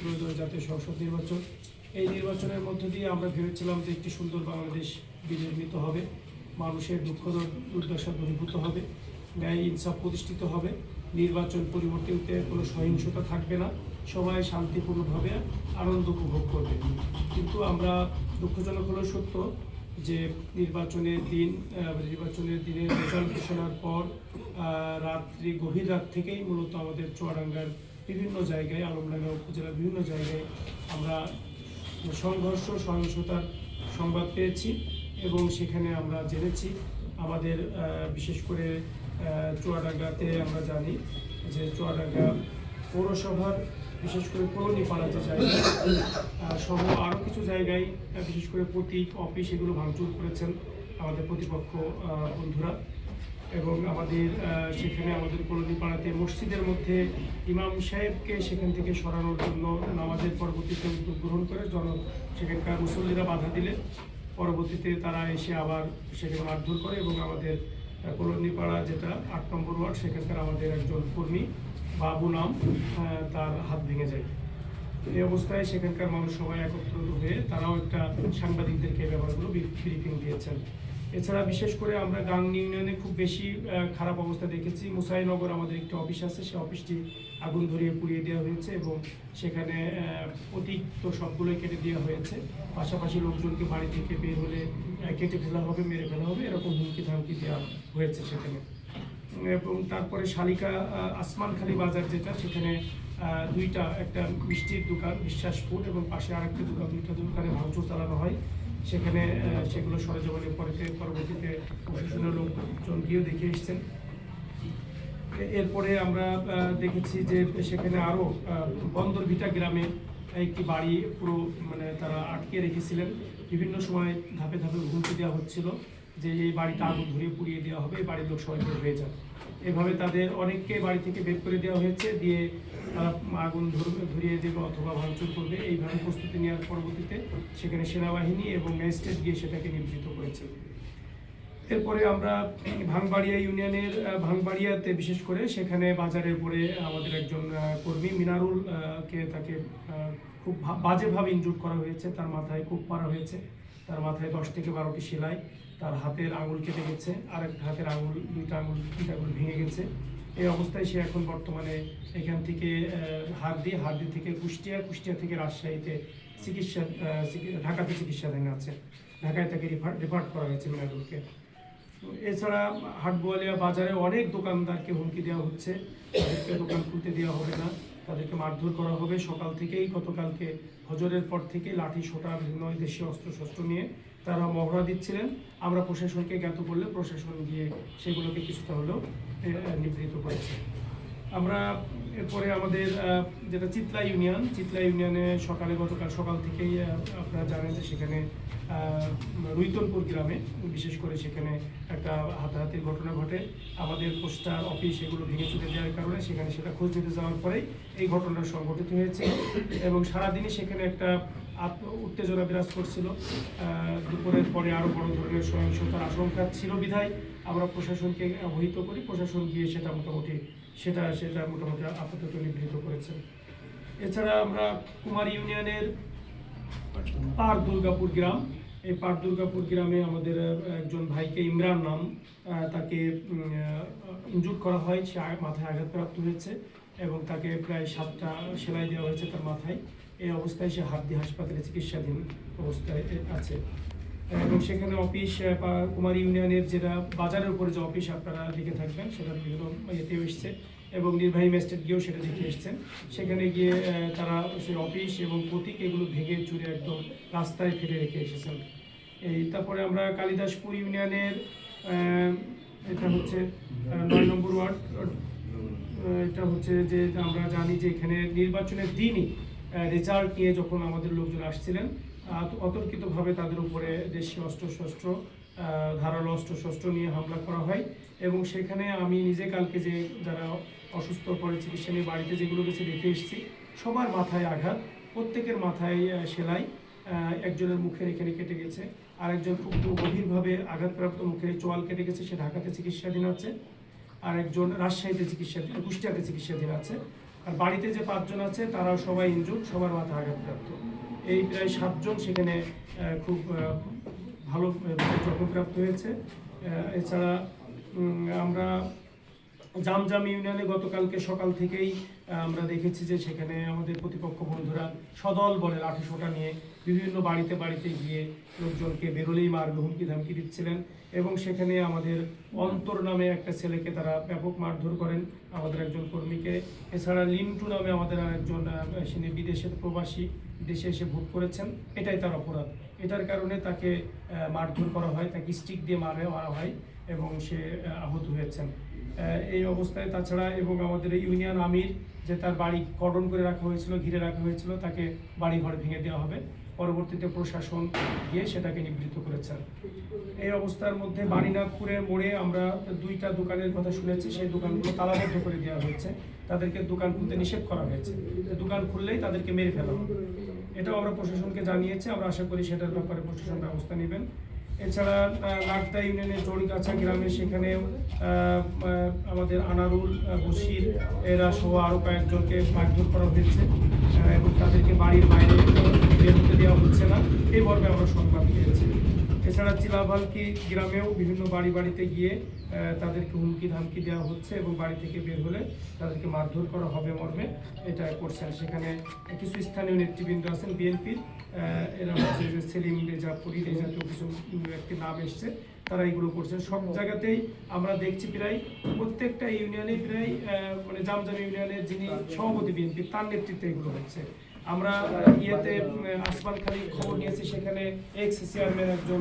ত্রয়োদশ জাতীয় সংসদ নির্বাচন, এই নির্বাচনের মধ্য দিয়ে আমরা ভেবেছিলাম যে একটি সুন্দর বাংলাদেশ বিনির্মিত হবে। মানুষের দুঃখ দুর- দুর্দশা দূরীভূত হবে, ন্যায় ইনসাফ প্রতিষ্ঠিত হবে, নির্বাচন পরিবর্তিতে কোনো সহিংসতা থাকবে না, সবাই শান্তিপূর্ণভাবে আনন্দ উপভোগ করবে। কিন্তু আমরা দুঃখজনক হলেও সত্য যে নির্বাচনের দিন নির্বাচনের দিনে রেজাল্ট ঘোষণার পর রাত্রি, গভীর রাত থেকেই মূলত আমাদের চুয়াডাঙ্গার বিভিন্ন জায়গায়, আলমডাঙ্গা উপজেলার বিভিন্ন জায়গায় আমরা সংঘর্ষ, সহিংসতার সংবাদ পেয়েছি এবং সেখানে আমরা জেনেছি। আমাদের বিশেষ করে চুয়াডাঙ্গাতে আমরা জানি যে চুয়াডাঙ্গা পৌরসভার, বিশেষ করে কলোনিপাড়া যে জায়গা সহ আরও কিছু জায়গায় বিশেষ করে প্রতীক, অফিস এগুলো ভাঙচুর করেছেন আমাদের প্রতিপক্ষ বন্ধুরা। এবং আমাদের সেখানে আমাদের কলোনি পাড়াতে মসজিদের মধ্যে ইমাম সাহেবকে সেখান থেকে সরানোর জন্য নামাজের পরবর্তীতে উদ্যোগ গ্রহণ করে জন, সেখানকার মুসল্লিরা বাধা দিলে পরবর্তীতে তারা এসে আবার সেখানে মারধর করে এবং আমাদের কলোনি পাড়া যেটা আট নম্বর ওয়ার্ড, সেখানকার আমাদের একজন কর্মী বাবু নাম তার হাত ভেঙে যায়। এই অবস্থায় সেখানকার মানুষ সবাই একত্রিত হয়ে তারাও একটা সাংবাদিকদেরকে ব্যাপারগুলো ব্রিফিং দিয়েছেন। এছাড়া বিশেষ করে আমরা গাংনি ইউনিয়নে খুব বেশি খারাপ অবস্থা দেখেছি। মুসাইনগর আমাদের একটি অফিস আছে সেই অফিসটি আগুন ধরিয়ে পুড়িয়ে দেওয়া হয়েছে এবং সেখানে অতিরিক্ত সবগুলোই কেটে দেওয়া হয়েছে। পাশাপাশি লোকজনকে বাড়ি থেকে বের হলে কেটে ফেলা হবে, মেরে ফেলা হবে, এরকম হুমকি ধামকি দেওয়া হয়েছে সেখানে। এবং তারপরে শালিকা আসমানখালি বাজার যেটা, সেখানে দুইটা, একটা মিষ্টির দোকান বিশ্বাস ফুড এবং পাশে আরেকটা দোকান, দুইটা দোকানে ভাঙচুর চালানো হয়। সেখানে সেগুলো সরজমিনে পরে পরবর্তীতে প্রশাসনের লোকজন গিয়েও দেখে এসছেন। এরপরে আমরা দেখেছি যে সেখানে আরও বন্দর ভিটা গ্রামে একটি বাড়ি পুরো মানে তারা আটকে রেখেছিলেন। বিভিন্ন সময় ধাপে ধাপে হুমকি দেওয়া হচ্ছিল। যে এই বাড়িটা আগুন ধরিয়ে পুড়িয়ে দেওয়া হবে বাড়ির লোক সবাই বের হয়ে যান এভাবে তাদের অনেককে বাড়ি থেকে বের করে দেওয়া হয়েছে দিয়ে তারা আগুন ধরবে ধরিয়ে দেবে অথবা ভাঙচুর করবে। এইভাবে প্রস্তুতি নেওয়ার পরবর্তীতে সেখানে সেনাবাহিনী এবং ম্যাজিস্ট্রেট গিয়ে সেটাকে নিবৃত্ত করেছে। এরপরে আমরা ভাঙবাড়িয়া ইউনিয়নের ভাঙবাড়িয়াতে বিশেষ করে সেখানে বাজারের পরে আমাদের একজন কর্মী মিনারুল আহ, কে তাকে খুব বাজেভাবে ইনজুর করা হয়েছে তার মাথায় খুব পারা হয়েছে। তার মাথায় দশ থেকে বারোটি সেলাই, তার হাতের আঙুল কেটে গেছে আর এক হাতের আঙুল, দুইটা আঙুল দুইটা আঙুল ভেঙে গেছে। এই অবস্থায় সে এখন বর্তমানে এখান থেকে হারদি হারদি থেকে কুষ্টিয়া কুষ্টিয়া থেকে রাজশাহীতে চিকিৎসা ঢাকাতে চিকিৎসাধীন আছে। ঢাকায় তাকে রিফার রিফার করা হয়েছে মিনারুলকে এছাড়া হাটবোয়ালিয়া বাজারে অনেক দোকানদারকে হুমকি দেওয়া হচ্ছে। দোকান খুলতে দেওয়া হবে না। তাদেরকে মারধর করা হবে। সকাল থেকেই, গতকালকে হজরের পর থেকে লাঠি, সোটা, বিভিন্ন দেশীয় অস্ত্র শস্ত্র নিয়ে তারা মহড়া দিচ্ছিলেন। আমরা প্রশাসনকে জ্ঞাত করলে প্রশাসন গিয়ে সেগুলোকে কিছুটা হলেও নিবৃত করেছে। আমরা এরপরে আমাদের যেটা চিতলা ইউনিয়ন, চিতলা ইউনিয়নে সকালে গতকাল সকাল থেকেই আপনারা জানেন যে সেখানে রুইতনপুর গ্রামে, বিশেষ করে সেখানে একটা হাতাহাতির ঘটনা ঘটে। আমাদের পোস্টার অফিস এগুলো ভেঙে চুরে দেওয়ার কারণে সেখানে সেটা খোঁজ নিতে যাওয়ার পরেই এই ঘটনা সংঘটিত হয়েছে এবং সারাদিনই সেখানে একটা আত্ম উত্তেজনা বিরাজ করছিল। দুপুরের পরে আরও বড় ধরনের সহিংসতার আশঙ্কা ছিল বিধায়। আমরা প্রশাসনকে অবহিত করি, প্রশাসন গিয়ে সেটা মোটামুটি, সেটা সেটা মোটামুটি আপাতত নিবৃত করেছে এছাড়া আমরা কুমার ইউনিয়নের পার দুর্গাপুর গ্রাম, এই পার দুর্গাপুর গ্রামে আমাদের একজন ভাইকে ইমরান নাম তাকে ইনজুর করা হয়, সে মাথায় আঘাতপ্রাপ্ত হয়েছে এবং তাকে প্রায় সাতটা সেলাই দেওয়া হয়েছে তার মাথায়। এই অবস্থায় সে হাতদি হাসপাতালে চিকিৎসাধীন অবস্থায় আছে। এবং সেখানে অফিস বা- কুমার ইউনিয়নের যেটা বাজারের উপরে যে অফিস আপনারা দেখে থাকবেন, সেটা বিভিন্ন ইয়েতেও এসছে এবং নির্বাহী ম্যাজিস্ট্রেট গিয়েও সেটা দেখে এসছেন। সেখানে গিয়ে তারা সেই অফিস এবং প্রতীক এগুলো ভেঙে চুরে একদম রাস্তায় ফেলে রেখে এসেছেন। এই তারপরে আমরা কালিদাসপুর ইউনিয়নের এটা হচ্ছে নয় নম্বর ওয়ার্ড এটা হচ্ছে যে আমরা জানি যে এখানে নির্বাচনের দিনই রেজাল্ট নিয়ে যখন আমাদের লোকজন আসছিলেন অতর্কিতভাবে তাদের উপরে দেশীয় অস্ত্র শস্ত্র ধারালো অস্ত্র শস্ত্র নিয়ে হামলা করা হয় এবং সেখানে আমি নিজে কালকে যে যারা অসুস্থ পরে চিকিৎসা নিয়ে বাড়িতে যেগুলো গেছে দেখে এসেছি, সবার মাথায় আঘাত, প্রত্যেকের মাথায় সেলাই একজনের মুখের এখানে কেটে গেছে, আরেকজন খুব গভীরভাবে আঘাতপ্রাপ্ত মুখে চোয়াল কেটে গেছে, সে ঢাকাতে চিকিৎসাধীন আছে আর একজন রাজশাহীতে চিকিৎসাধীন, কুষ্টিয়াতে চিকিৎসাধীন আছে। আর বাড়িতে যে পাঁচজন আছে, তারাও সবাই ইনজুর সবার মাথা আঘাতপ্রাপ্ত। এই প্রায় সাতজন সেখানে খুব ভালো জখমপ্রাপ্ত হয়েছে। এছাড়া আমরা জামজাম ইউনিয়নে গতকালকে সকাল থেকেই আমরা দেখেছি যে সেখানে আমাদের প্রতিপক্ষ বন্ধুরা সদল বলে লাঠি সোটা নিয়ে বিভিন্ন বাড়িতে বাড়িতে গিয়ে লোকজনকে বেরোলেই মারবে হুমকি ধামকি দিচ্ছিলেন এবং সেখানে আমাদের অন্তর নামে একটা ছেলেকে তারা ব্যাপক মারধর করেন। আমাদের একজন কর্মীকে, এছাড়া লিন্টু নামে আমাদের তিনি বিদেশের প্রবাসী দেশে এসে ভোট করেছেন, এটাই তার অপরাধ। এটার কারণে তাকে মারধর করা হয়, তাকে স্টিক দিয়ে মারে মারা হয় এবং সে আহত হয়েছেন। এই অবস্থায়। তাছাড়া এবং আমাদের ইউনিয়ন আমির, যে তার বাড়ি কর্ডন করে রাখা হয়েছিল, ঘিরে রাখা হয়েছিল, তাকে বাড়ি ঘর ভেঙে দেওয়া হবে। পরবর্তীতে প্রশাসন গিয়ে সেটাকে নিবৃত্ত করেছেন এই অবস্থার মধ্যে বাণীনাথপুরের মোড়ে আমরা দুইটা দোকানের কথা শুনেছি। সেই দোকানগুলো তালাবদ্ধ করে দেওয়া হয়েছে। তাদেরকে দোকান খুলতে নিষেধ করা হয়েছে। দোকান খুললেই তাদেরকে মেরে ফেলা হবে। এটাও আমরা প্রশাসনকে জানিয়েছি। আমরা আশা করি সেটার ব্যাপারে প্রশাসন ব্যবস্থা নেবেন। এছাড়া লাগদা ইউনিয়নের জড়িগাছা গ্রামে আহ, আমাদের আনারুল বসির এরা সহ আরও কয়েকজনকে মারধর করা হয়েছে এবং তাদেরকে বাড়ির বাইরে বের হতে দেওয়া হচ্ছে না। এই মর্মে আমরা সংবাদ পেয়েছি। এছাড়া চিলাভালকি গ্রামেও বিভিন্ন বাড়ি বাড়িতে গিয়ে তাদেরকে হুমকি ধামকি দেওয়া হচ্ছে এবং বাড়ি থেকে বের হলে তাদেরকে মারধর করা হবে মর্মে। এটা করছেন সেখানে কিছু স্থানীয় নেতৃবৃন্দ আছেন, বিএনপির এরা হচ্ছে যে সেলিম রেজা পুরী জাতীয় কিছু ব্যক্তির নাম এসছে, তারা এগুলো করছেন। সব জায়গাতেই আমরা দেখছি প্রায় প্রত্যেকটা ইউনিয়নে প্রায় মানে জামজাম ইউনিয়নের যিনি সভাপতি বিএনপি, তার নেতৃত্বে এগুলো হচ্ছে। আমরা ইয়েতে আসমান খালি খবর নিয়েছি সেখানে এক্স চেয়ারম্যান একজন